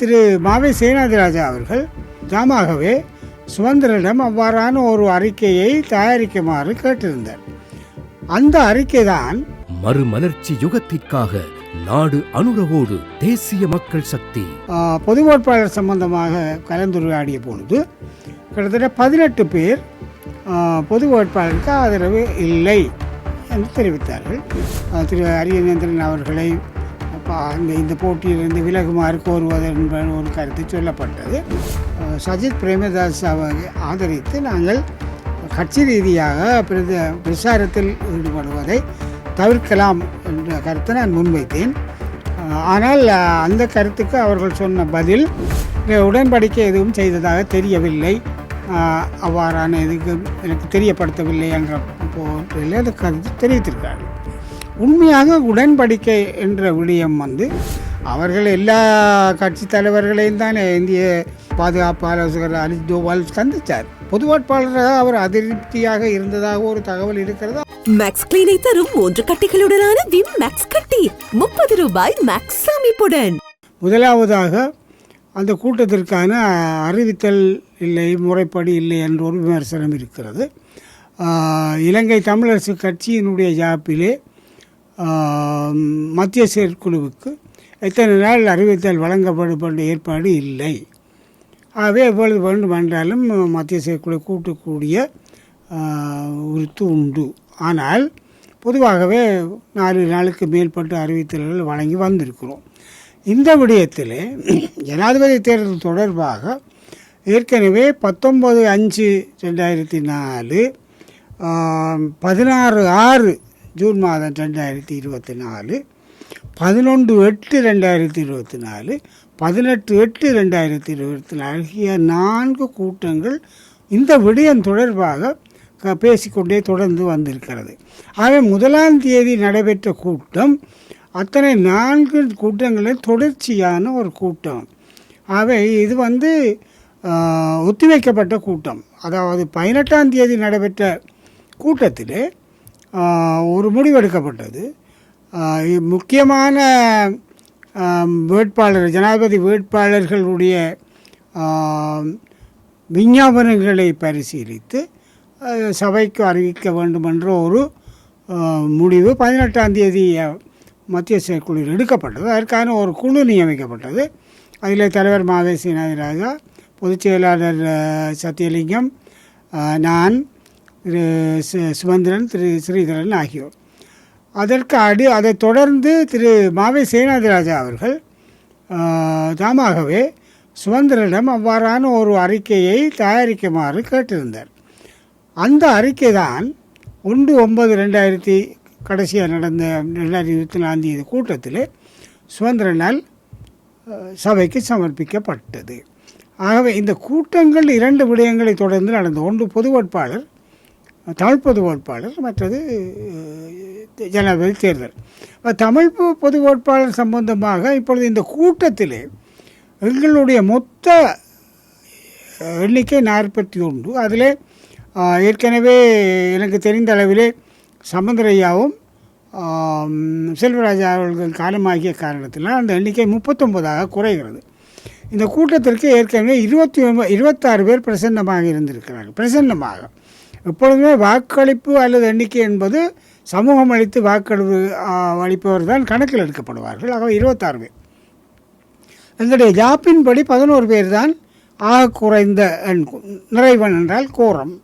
திரு மாவை சேனாதிராஜா அவர்கள் தாமாகவே சுதந்திரிடம் அவ்வாறான ஒரு அறிக்கையை தயாரிக்குமாறு கேட்டிருந்தார். அந்த அறிக்கை தான் மறுமலர்ச்சி யுகத்திற்காக நாடு அனுரவோடு தேசிய மக்கள் சக்தி. பொது வேட்பாளர் சம்பந்தமாக கலந்துரையாடிய பொழுது கிட்டத்தட்ட பதினெட்டு பேர் பொது வேட்பாளருக்கு ஆதரவு இல்லை என்று தெரிவித்தார்கள். திரு அரியநேந்திரன் அவர்களை அந்த இந்த போட்டியிலிருந்து விலகுமாறு கோருவது என்பது ஒரு கருத்து சொல்லப்பட்டது. சஜித் பிரேமதாஸ் அவரை ஆதரித்து நாங்கள் கட்சி ரீதியாக பிரத பிரச்சாரத்தில் ஈடுபடுவதை தவிர்க்கலாம் என்ற கருத்தை நான் முன்வைத்தேன். ஆனால் அந்த கருத்துக்கு அவர்கள் சொன்ன பதில் உடன்படிக்கை எதுவும் செய்ததாக தெரியவில்லை. அவ்வாறான இதுக்கு எனக்கு தெரியப்படுத்தவில்லை என்ற போட்டில் அந்த கருத்து தெரிவித்திருக்கார்கள் உண்மையாக உடன்படிக்கை என்ற விடயம் வந்து அவர்கள் எல்லா கட்சி தலைவர்களையும் தான் இந்திய பாதுகாப்பு ஆலோசகர் அஜித் தோவால் சந்தித்தார். பொது வேட்பாளராக அவர் அதிருப்தியாக இருந்ததாக ஒரு தகவல் இருக்கிறது? மேக்ஸ் கிளீனை தரும் மூன்று கட்டிகளுடனான விம் மேக்ஸ் கட்டி. முப்பது ரூபாய் மேக்ஸ் அமைப்புடன் முதலாவதாக அந்த கூட்டத்திற்கான அறிவித்தல் இல்லை முறைப்படி இல்லை என்ற ஒரு விமர்சனம் இருக்கிறது. இலங்கை தமிழரசு கட்சியினுடைய ஜாப்பிலே மத்திய செயற்குழுவுக்கு எத்தனை நாள் அறிவித்தல் வழங்கப்படும் ஏற்பாடு இல்லை. ஆகவே எப்பொழுது வேண்டுமென்றாலும் மத்திய செயற்குழு கூட்டக்கூடிய உறுத்து உண்டு. ஆனால் பொதுவாகவே நாலு நாளுக்கு மேற்பட்டு அறிவித்தல்கள் வழங்கி வந்திருக்கிறோம். இந்த விடயத்தில் ஜனாதிபதி தேர்தல் தொடர்பாக ஏற்கனவே பத்தொம்பது அஞ்சு ரெண்டாயிரத்தி நாலு பதினாறு ஆறு ஜூன் மாதம் ரெண்டாயிரத்தி இருபத்தி நாலு பதினொன்று எட்டு ரெண்டாயிரத்தி இருபத்தி நாலு பதினெட்டு எட்டு ரெண்டாயிரத்தி இருபத்தி நாலு ஆகிய நான்கு கூட்டங்கள் இந்த விடயம் தொடர்பாக க- பேசிக்கொண்டே தொடர்ந்து வந்திருக்கிறது. ஆகவே முதலாம் தேதி நடைபெற்ற கூட்டம் அத்தனை நான்கு கூட்டங்களில் தொடர்ச்சியான ஒரு கூட்டம். ஆகவே இது வந்து ஒத்திவைக்கப்பட்ட கூட்டம். அதாவது பதினெட்டாம் தேதி நடைபெற்ற கூட்டத்திலே ஒரு முடிவு எடுக்கப்பட்டது முக்கியமான வேட்பாளர் ஜனாதிபதி வேட்பாளர்களுடைய விஞ்ஞாபனங்களை பரிசீலித்து சபைக்கு அறிவிக்க வேண்டும் என்ற ஒரு முடிவு பதினெட்டாம் தேதி மத்திய செயற்குழுவில் எடுக்கப்பட்டது. அதற்கான ஒரு குழு நியமிக்கப்பட்டது. அதில் தலைவர் மாதேசி நாகராஜா பொதுச் செயலாளர் சத்தியலிங்கம் நான் திரு சு- சுமந்திரன் திரு ஸ்ரீதரன் ஆகியோர். அதற்கு அடி அதைத் தொடர்ந்து திரு மாவை சேனாதிராஜா அவர்கள் தாமாகவே சுமந்திரனிடம் அவ்வாறான ஒரு அறிக்கையை தயாரிக்குமாறு கேட்டிருந்தார். அந்த அறிக்கை தான் ஒன்று ஒன்பது ரெண்டாயிரத்தி கடைசியாக நடந்த ரெண்டாயிரத்தி இருபத்தி நாலாம் தேதி கூட்டத்தில் சுதந்திரனால் சபைக்கு சமர்ப்பிக்கப்பட்டது. ஆகவே இந்த கூட்டங்கள் இரண்டு விடயங்களை தொடர்ந்து நடந்தது ஒன்று பொது வேட்பாளர் தமிழ் பொது வேட்பாளர் மற்றது ஜனாதிபதி தேர்தல். இப்போ தமிழ் பொது வேட்பாளர் சம்பந்தமாக இப்பொழுது இந்த கூட்டத்திலே எங்களுடைய மொத்த எண்ணிக்கை நாற்பத்தி ஒன்று. அதில் ஏற்கனவே எனக்கு தெரிந்த அளவிலே சமுந்தரையாவும் செல்வராஜா அவர்கள் காலமாகிய காரணத்தினால் அந்த எண்ணிக்கை முப்பத்தொன்பதாக குறைகிறது. இந்த கூட்டத்திற்கு ஏற்கனவே இருபத்தி ஒன்பது இருபத்தாறு பேர் பிரசன்னமாக இருந்திருக்கிறார்கள். பிரசன்னமாக. எப்பொழுதுமே வாக்களிப்பு அல்லது எண்ணிக்கை என்பது சமூகம் அளித்து வாக்களிப்பு அளிப்பவர் தான் கணக்கில் எடுக்கப்படுவார்கள். ஆகவே இருபத்தாறு பேர். எங்களுடைய ஜாப்பின்படி பதினோரு பேர் தான் ஆக குறைந்த எண் நிறைவன் என்றால் கோரம்.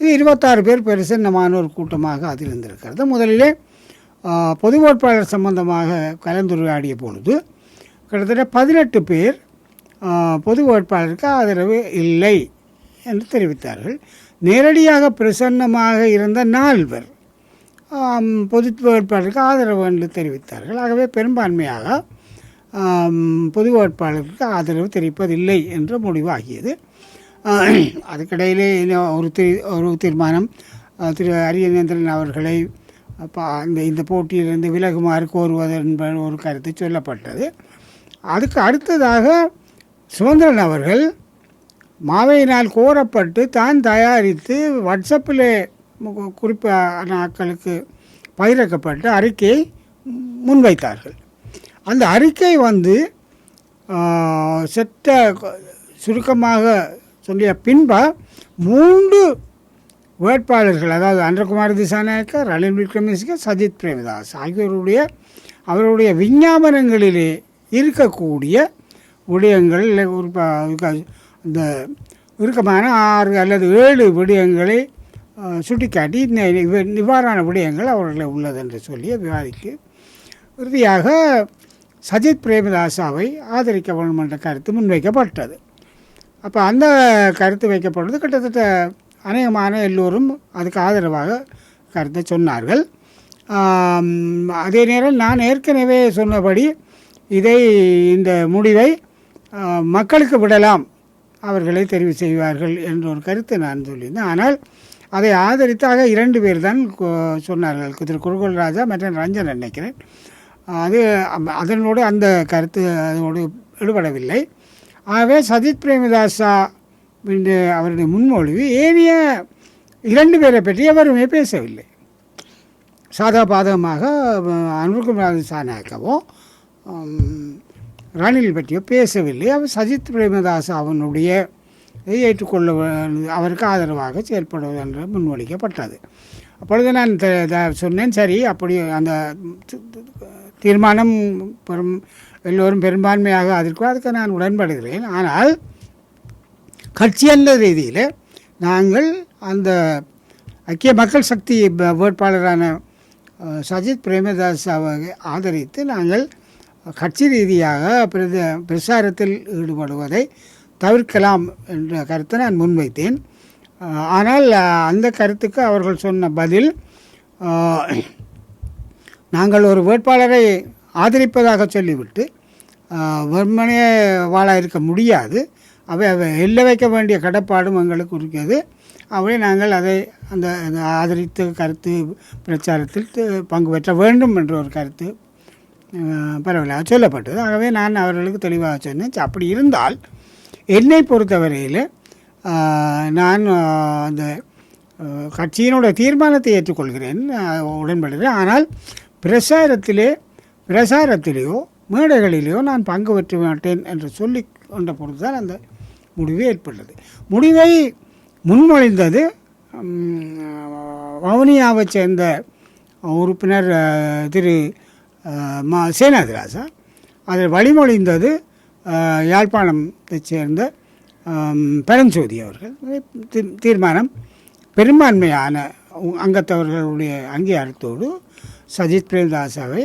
இது இருபத்தாறு பேர் பெருசின்னமான ஒரு கூட்டமாக அது இருந்திருக்கிறது. முதலிலே பொது வேட்பாளர் சம்பந்தமாக கலந்துரையாடிய பொழுது கிட்டத்தட்ட பதினெட்டு பேர் பொது வேட்பாளருக்கு ஆதரவு இல்லை. என்று தெரிவித்தார்கள். நேரடியாக பிரசன்னமாக இருந்த நால்வர் பொது வேட்பாளருக்கு ஆதரவு என்று தெரிவித்தார்கள். ஆகவே பெரும்பான்மையாக பொது வேட்பாளருக்கு ஆதரவு தெரிவிப்பதில்லை என்ற முடிவாகியது. அதுக்கிடையிலே ஒரு தீ ஒரு தீர்மானம் திரு அரியநேந்திரன் அவர்களை அப்ப அந்த இந்த போட்டியிலிருந்து விலகுமாறு கோருவது என்ப ஒரு கருத்து சொல்லப்பட்டது. அதுக்கு அடுத்ததாக சுதந்திரன் அவர்கள் மாவையினால் கூறப்பட்டு தான் தயாரித்து வாட்ஸ்அப்பில் குறிப்பான ஆட்களுக்கு பகிரக்கப்பட்ட அறிக்கையை முன்வைத்தார்கள். அந்த அறிக்கை வந்து செத்த சுருக்கமாக சொல்லிய பின்பா மூன்று வேட்பாளர்கள் அதாவது அன்றகுமார் திசாநாயக்கர் ரணில் விக்ரமசிங்க சஜித் பிரேமதாஸ் ஆகியோருடைய அவருடைய விஞ்ஞாபனங்களிலே இருக்கக்கூடிய விடயங்கள் இல்லை ஒரு இந்த இறுக்கமான ஆறு அல்லது ஏழு விடயங்களை சுட்டிக்காட்டி இந்த இவ்வாறான விடயங்கள் அவர்களை உள்ளது என்று சொல்லி விவாதிக்கு இறுதியாக சஜித் பிரேமதாசாவை ஆதரிக்க வேண்டும் என்ற கருத்து முன்வைக்கப்பட்டது. அப்போ அந்த கருத்து வைக்கப்படுறது கிட்டத்தட்ட அநேகமான எல்லோரும் அதுக்கு ஆதரவாக கருத்தை சொன்னார்கள். அதே நேரம் நான் ஏற்கனவே சொன்னபடி இதை இந்த முடிவை மக்களுக்கு விடலாம் அவர்களை தெரிவு செய்வார்கள் என்ற ஒரு கருத்தை நான் சொல்லியிருந்தேன். ஆனால் அதை ஆதரித்தாக இரண்டு பேர் தான் சொன்னார்கள். திரு குருகுல் ராஜா மற்றும் ரஞ்சன் நினைக்கிறேன். அது அதனோடு அந்த கருத்து அதோடு ஈடுபடவில்லை ஆகவே சஜித் பிரேமதாசா என்று அவருடைய முன்மொழிவு ஏனைய இரண்டு பேரை பற்றி எவருமே பேசவில்லை. சாதா பாதகமாக அனுர்குமார் சாநாயக்கவோ ரணில் பற்றியோ பேசவில்லை. அவர் சஜித் பிரேமதாஸ் அவனுடைய இதை ஏற்றுக்கொள்ள அவருக்கு ஆதரவாக செயல்படுவது என்று முன்வடிக்கப்பட்டது அப்பொழுது நான் த- த- சொன்னேன் சரி அப்படி அந்த தீர்மானம் பெரும் எல்லோரும் பெரும்பான்மையாக அதற்கு அதுக்கு நான் உடன்படுகிறேன். ஆனால் கட்சி என்ற ரீதியில் நாங்கள் அந்த ஐக்கிய மக்கள் சக்தி வேட்பாளரான சஜித் பிரேமதாஸ் அவரை ஆதரித்து நாங்கள் கட்சி ரீதியாக பிரத பிரசாரத்தில் ஈடுபடுவதை தவிர்க்கலாம் என்ற கருத்தை நான் முன்வைத்தேன். ஆனால் அந்த கருத்துக்கு அவர்கள் சொன்ன பதில் நாங்கள் ஒரு வேட்பாளரை ஆதரிப்பதாக சொல்லிவிட்டு வெறுமனே வாழ இருக்க முடியாது. அவை அவை எல்ல வைக்க வேண்டிய கடப்பாடும் எங்களுக்கு இருக்கிறது. அவை நாங்கள் அதை அந்த ஆதரித்த கருத்து பிரச்சாரத்தில் பங்கு பெற்ற வேண்டும் என்ற ஒரு கருத்து பரவலாக சொல்லப்பட்டது. ஆகவே நான் அவர்களுக்கு தெளிவாக சொன்னேன். அப்படி இருந்தால் என்னை பொறுத்தவரையில் நான் அந்த கட்சியினுடைய தீர்மானத்தை ஏற்றுக்கொள்கிறேன் உடன்படுகிறேன். ஆனால் பிரசாரத்திலே பிரசாரத்திலேயோ மேடைகளிலேயோ நான் பங்கு பெற்ற மாட்டேன் என்று சொல்லி கொண்ட பொழுதுதான் அந்த முடிவு ஏற்பட்டது. முடிவை முன்மொழிந்தது வவுனியாவை வவுனியாவைச் சேர்ந்த உறுப்பினர் திரு மா சேனாதிராசா அதில் வழிமொழிந்தது யாழ்ப்பாணத்தைச் சேர்ந்த பரஞ்சோதி அவர்கள். தீர்மானம். பெரும்பான்மையான அங்கத்தவர்களுடைய அங்கீகாரத்தோடு சஜித் பிரேமதாசாவை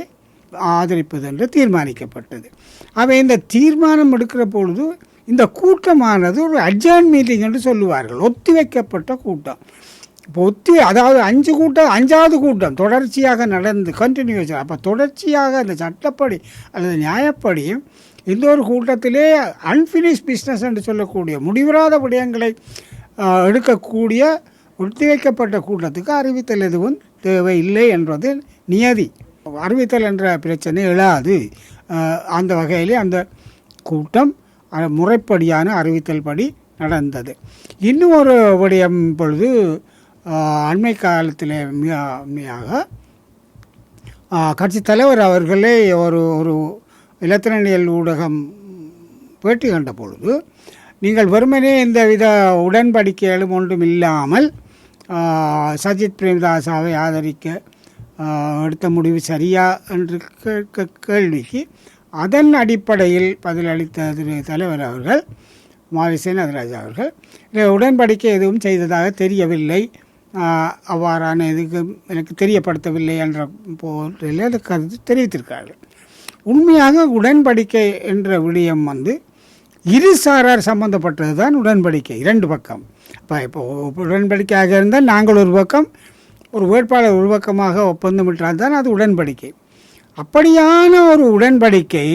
ஆதரிப்பது என்று தீர்மானிக்கப்பட்டது. அவை இந்த தீர்மானம் எடுக்கிற பொழுது இந்த கூட்டமானது ஒரு அட்ஜான் மீட்டிங் என்று சொல்லுவார்கள். ஒத்திவைக்கப்பட்ட கூட்டம். இப்போ ஒத்தி அதாவது அஞ்சு கூட்டம் அஞ்சாவது கூட்டம் தொடர்ச்சியாக நடந்து கண்டினியூஸ் அப்போ தொடர்ச்சியாக அந்த சட்டப்படி அல்லது நியாயப்படி இந்த ஒரு கூட்டத்திலே அன்ஃபினிஷ் பிஸ்னஸ் என்று சொல்லக்கூடிய முடிவராத விடயங்களை எடுக்கக்கூடிய ஒத்திவைக்கப்பட்ட கூட்டத்துக்கு அறிவித்தல் எதுவும் தேவையில்லை என்பது நியதி. அறிவித்தல் என்ற பிரச்சனை எழாது. அந்த வகையிலே அந்த கூட்டம் முறைப்படியான அறிவித்தல் படி நடந்தது. இன்னும் ஒரு விடயம் பொழுது அண்மை காலத்தில் மியாக கட்சி தலைவர் அவர்களே ஒரு ஒரு இலத்திரனியல் ஊடகம் பேட்டி கண்ட பொழுது நீங்கள் வெறுமனே இந்த வித உடன்படிக்கைகளும் ஒன்றும் இல்லாமல் சஜித் பிரேமதாசாவை ஆதரிக்க எடுத்த முடிவு சரியா என்று கேட்க கேள்விக்கு அதன் அடிப்படையில் பதிலளித்த திரு தலைவர் அவர்கள் மாரிசே நகராஜ் அவர்கள். உடன்படிக்கை எதுவும் செய்ததாக தெரியவில்லை. அவ்வாறான இதுக்கு எனக்கு தெரியப்படுத்தவில்லை என்ற போதில் அது கருத்து தெரிவித்திருக்கார்கள் உண்மையாக உடன்படிக்கை என்ற விடயம் வந்து இருசாரார் சம்பந்தப்பட்டது தான் உடன்படிக்கை இரண்டு பக்கம். இப்போ இப்போ உடன்படிக்கையாக இருந்தால் நாங்கள் ஒரு பக்கம் ஒரு வேட்பாளர் ஒரு பக்கமாக ஒப்பந்தமிட்டால் தான் அது உடன்படிக்கை. அப்படியான ஒரு உடன்படிக்கை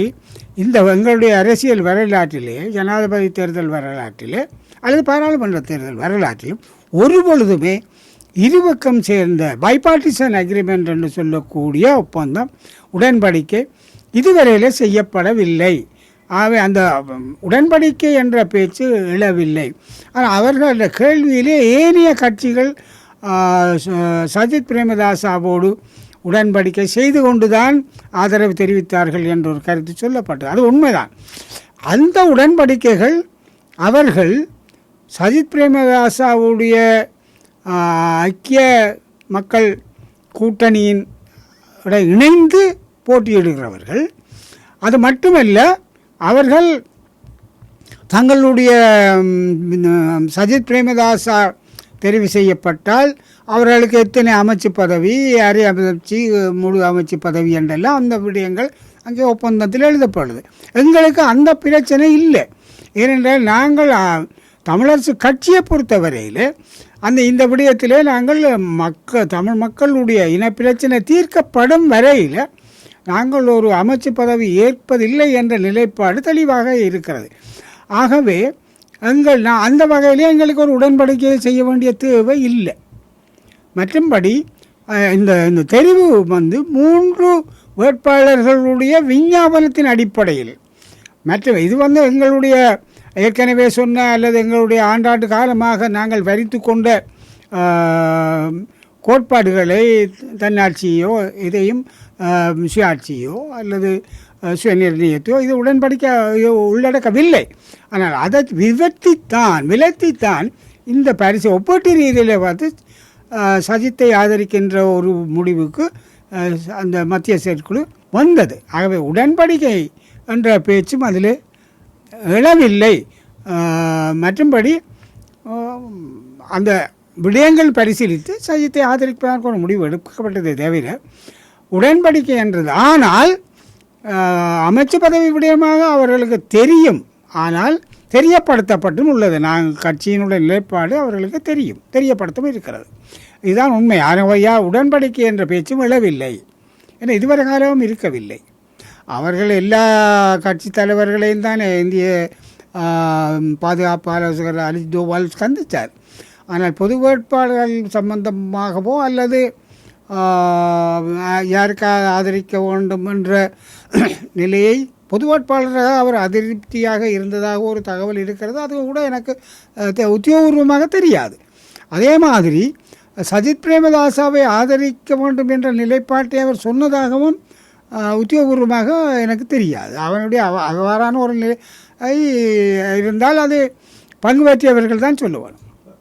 இந்த எங்களுடைய அரசியல் வரலாற்றிலே ஜனாதிபதி தேர்தல் வரலாற்றிலே அல்லது பாராளுமன்ற தேர்தல் வரலாற்றிலும் ஒரு பொழுதுமே இருபக்கம் சேர்ந்த பைபார்டிசன் அக்ரிமெண்ட் என்று சொல்லக்கூடிய ஒப்பந்தம் உடன்படிக்கை இதுவரையில் செய்யப்படவில்லை. ஆகவே அந்த உடன்படிக்கை என்ற பேச்சு எழவில்லை. ஆனால் அவர்களோட கேள்வியிலே ஏனைய கட்சிகள் சஜித் பிரேமதாசாவோடு உடன்படிக்கை செய்து கொண்டுதான் ஆதரவு தெரிவித்தார்கள் என்ற ஒரு கருத்து சொல்லப்பட்டது. அது உண்மைதான். அந்த உடன்படிக்கைகள் அவர்கள் சஜித் பிரேமதாசாவுடைய ஐக்கிய மக்கள் கூட்டணியின் இணைந்து போட்டியிடுகிறவர்கள். அது மட்டுமல்ல அவர்கள் தங்களுடைய சஜித் பிரேமதாசா தெரிவு செய்யப்பட்டால் அவர்களுக்கு எத்தனை அமைச்சு பதவி அரை அமைச்சு முழு அமைச்சு பதவி என்றெல்லாம் அந்த விடயங்கள் அங்கே ஒப்பந்தத்தில் எழுதப்படுது. எங்களுக்கு அந்த பிரச்சனை இல்லை. ஏனென்றால் நாங்கள் தமிழரசு கட்சியை பொறுத்தவரையில் அந்த இந்த விடயத்திலே நாங்கள் மக்கள் தமிழ் மக்களுடைய இனப்பிரச்சனை தீர்க்கப்படும் வரையில் நாங்கள் ஒரு அமைச்சு பதவி ஏற்பதில்லை என்ற நிலைப்பாடு தெளிவாக இருக்கிறது. ஆகவே எங்கள் நான் அந்த வகையிலே எங்களுக்கு ஒரு உடன்படிக்கையை செய்ய வேண்டிய தேவை இல்லை. மற்றும்படி இந்த இந்த தெரிவு வந்து மூன்று வேட்பாளர்களுடைய விஞ்ஞாபனத்தின் அடிப்படையில் மற்றும் இது வந்து எங்களுடைய ஏற்கனவே சொன்ன அல்லது எங்களுடைய ஆண்டாண்டு காலமாக நாங்கள் வரித்து கொண்ட கோட்பாடுகளை தன்னாட்சியோ இதையும் சுயாட்சியோ அல்லது சுயநிர்ணயத்தையோ இது உடன்படிக்க உள்ளடக்கவில்லை. ஆனால் அதை விவர்த்தித்தான் விலத்தித்தான் இந்த பரிசு ஒப்பீட்டு ரீதியில் பார்த்து சஜித்தை ஆதரிக்கின்ற ஒரு முடிவுக்கு அந்த மத்திய செயற்குழு வந்தது. ஆகவே உடன்படிக்கை என்ற பேச்சும் அதில் இழவில்லை. மற்றும்படி அந்த விடயங்கள் பரிசீலித்து சஜித்தை ஆதரிப்பதற்கு ஒரு முடிவு எடுக்கப்பட்டதே தவிர உடன்படிக்கை என்றது. ஆனால் அமைச்சு பதவி விடயமாக அவர்களுக்கு தெரியும். ஆனால் தெரியப்படுத்தப்பட்டும் உள்ளது. நாங்கள் கட்சியினுடைய நிலைப்பாடு அவர்களுக்கு தெரியும். தெரியப்படுத்தவும் இருக்கிறது. இதுதான் உண்மை. ஆனவையா உடன்படிக்கை என்ற பேச்சும் எழவில்லை ஏன்னா இதுவரை காலமும் இருக்கவில்லை. அவர்கள் எல்லா கட்சி தலைவர்களையும் தானே இந்திய பாதுகாப்பு ஆலோசகர் அலித் தோவால் சந்தித்தார் ஆனால் பொது வேட்பாளர்கள் சம்பந்தமாகவோ அல்லது யாருக்காக ஆதரிக்க வேண்டும் என்ற நிலையை பொது வேட்பாளராக அவர் அதிருப்தியாக இருந்ததாக ஒரு தகவல் இருக்கிறது. அது கூட எனக்கு உத்தியோகபூர்வமாக தெரியாது. அதே மாதிரி சஜித் பிரேமதாசாவை ஆதரிக்க வேண்டும் என்ற நிலைப்பாட்டை அவர் சொன்னதாகவும் உத்தியோகபூர்வமாக எனக்கு தெரியாது. அவனுடைய அவ- அவ்வாறான ஒரு நிலை இருந்தால் அது பங்கு பற்றியவர்கள் தான் சொல்லுவாங்க